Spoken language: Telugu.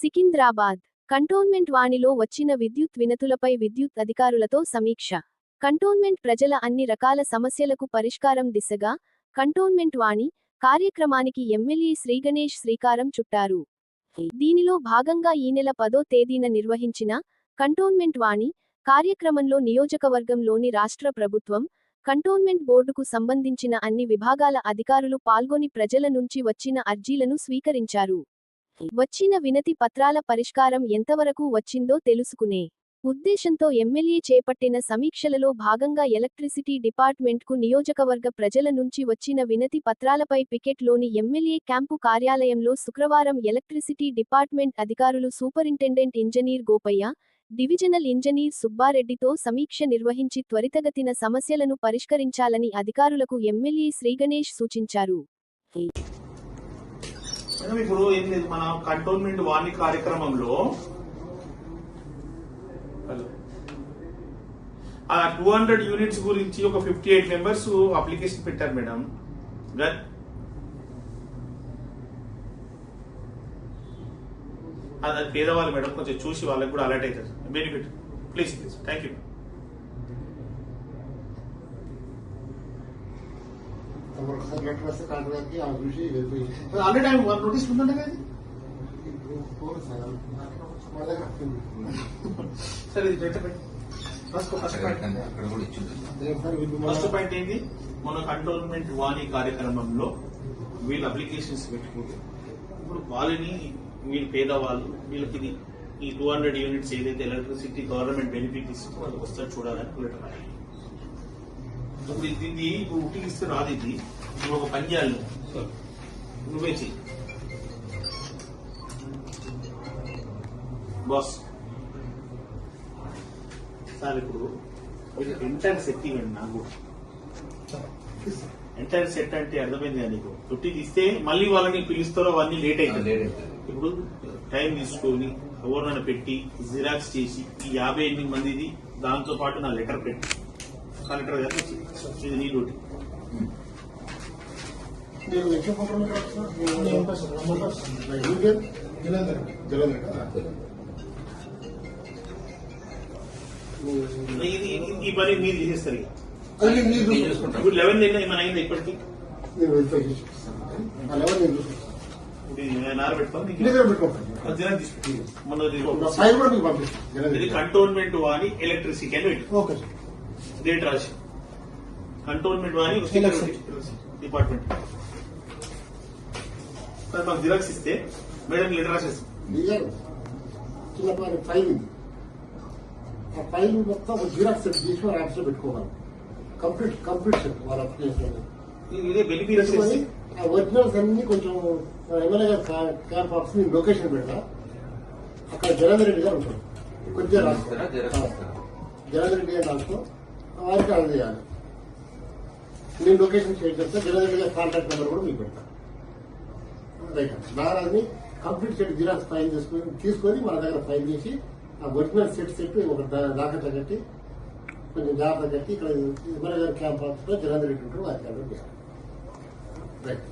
సికింద్రాబాద్. కంటోన్మెంట్ వాణిలో వచ్చిన విద్యుత్ వినతులపై విద్యుత్ అధికారులతో సమీక్ష. కంటోన్మెంట్ ప్రజల అన్ని రకాల సమస్యలకు పరిష్కారం దిశగా కంటోన్మెంట్ వాణి కార్యక్రమానికి ఎమ్మెల్యే శ్రీగణేష్ శ్రీకారం చుట్టారు. దీనిలో భాగంగా ఈ నెల పదో తేదీన నిర్వహించిన కంటోన్మెంట్ వాణి కార్యక్రమంలో నియోజకవర్గంలోని రాష్ట్ర ప్రభుత్వం కంటోన్మెంట్ బోర్డుకు సంబంధించిన అన్ని విభాగాల అధికారులు పాల్గొని ప్రజల నుంచి వచ్చిన అర్జీలను స్వీకరించారు. వచ్చిన వినతి పత్రాల పరిష్కారం ఎంతవరకు వచ్చిందో తెలుసుకునే ఉద్దేశంతో ఎమ్మెల్యే చేపట్టిన సమీక్షలలో భాగంగా ఎలక్ట్రిసిటీ డిపార్ట్మెంట్కు నియోజకవర్గ ప్రజల నుంచి వచ్చిన వినతి పత్రాలపై పికెట్లోని ఎమ్మెల్యే క్యాంపు కార్యాలయంలో శుక్రవారం ఎలక్ట్రిసిటీ డిపార్ట్మెంట్ అధికారులు superintendent engineer Gopayya divisional engineer సుబ్బారెడ్డితో సమీక్ష నిర్వహించి త్వరితగతిన సమస్యలను పరిష్కరించాలని అధికారులకు ఎమ్మెల్యే శ్రీగణేష్ సూచించారు. మేడం ఇప్పుడు ఏం లేదు మన కంటోన్మెంట్ వాణి కార్యక్రమంలో ఆ టూ హండ్రెడ్ యూనిట్స్ గురించి ఒక ఫిఫ్టీ ఎయిట్ మెంబర్స్ అప్లికేషన్ పెట్టారు మేడం. అది పేదవాళ్ళు మేడం కొంచెం చూసి వాళ్ళకి కూడా అలర్ట్ అవుతారు. Benefit please please thank you ఒకసారి లెటర్ వస్తే కలెక్టర్ గారికి ఆ చూసి వెళ్ళిపోయి. ఆల్రెడీ ఆయన వన్ నోటీస్ కదా ఇది? ఇప్పుడు సార్ మా దగ్గర ఉంది. సరే ఇది పెట్టండి ఫస్ట్ ఫస్ట్ పాయింట్ ఏంటి మన కంటోన్మెంట్ వాణి కార్యక్రమంలో వీళ్ళు అప్లికేషన్స్ పెట్టుకుంటే ఇప్పుడు వాళ్ళని వీళ్ళు పేదవాళ్ళు వీళ్ళకి ఇది ఈ టూ హండ్రెడ్ యూనిట్స్ ఏదైతే ఎలక్ట్రిసిటీ గవర్నమెంట్ బెనిఫిట్ ఇస్తుందో వాళ్ళకి వస్తారు చూడాలని లెటర్ ఇప్పుడు ఇది ఇప్పుడు ఉట్టికిస్తే రాదు ఇది. నువ్వు ఒక పని చేయాలి నువ్వు. నువ్వే చెయ్యి. బాస్. సార్ ఇప్పుడు ఎంటైర్ సెట్ ఇవ్వండి నాకు. ఎంటైర్ సెట్ అంటే అర్థమైంది కదా నీకు. చుట్టి తీస్తే మళ్ళీ వాళ్ళని పిలుస్తారో అవన్నీ లేట్ అవుతుంది. ఇప్పుడు టైం తీసుకొని ఎవరినైనా పెట్టి జిరాక్స్ చేసి ఈ యాభై ఎనిమిది మందిది దాంతో పాటు నా లెటర్ పెట్టి. కలెక్టర్. ఇది నీ డ్యూటీ జలంధర్ జలంధర్ ఇది- ఈ పని మీరు చేసేస్తారు. అది మీరు. ఇప్పుడు లెవెన్ నిన్న ఏమైనా అయిందా ఇప్పటికి? నేను. ఆ నేను చూసుకుంటాను ఆ కంటోన్మెంట్ వాణి ఎలక్ట్రిసిటీ అని పెట్టి డేట్ రాసి. కంటోన్మెంట్ వాణి డిపార్ట్మెంట్ మాకు జిరాక్స్ ఇస్తే మేడం లెటర్ రాసేస్తాం ఫైల్ ఆ ఫైల్ మొత్తం జిరాక్స్ సెట్ తీసి వాళ్ళ యాప్స్లో పెట్టుకోవాలి. కంప్లీట్ కంప్లీట్ వాళ్ళ అప్లికేషన్ ఇది బెనిఫిట్ ఆ ఒరిజినల్స్ అన్ని కొంచెం ఎమ్మెల్యే గారు క్యాంప్ ఆఫీస్ లొకేషన్ పెడతా. అక్కడ జగన్ రెడ్డి గారు? జిరాక్స్ రాసుకో. ఇస్తారా? జగన్ రెడ్డి గారు రాసుకో. వారికి అందజేయాలి నేను లొకేషన్ షేర్ చేస్తే జగన్ కాంటాక్ట్ నెంబర్ కూడా మీకు పెడతాను రైట్. దారాన్ని కంప్లీట్ సెట్ జిరాక్స్ ఫైల్ చేసుకొని తీసుకొని మన దగ్గర ఫైల్ చేసి ఆ ఒరిజినల్ సెట్ సెట్ ఒక దాకట్ట కట్టి కొంచెం జాగ్రత్త కట్టి ఇక్కడ ఎమ్మెల్యే గారి క్యాంప్ ఆఫీస్లో లో జగన్ రెడ్డి ఉంటారు వారికి రైట్.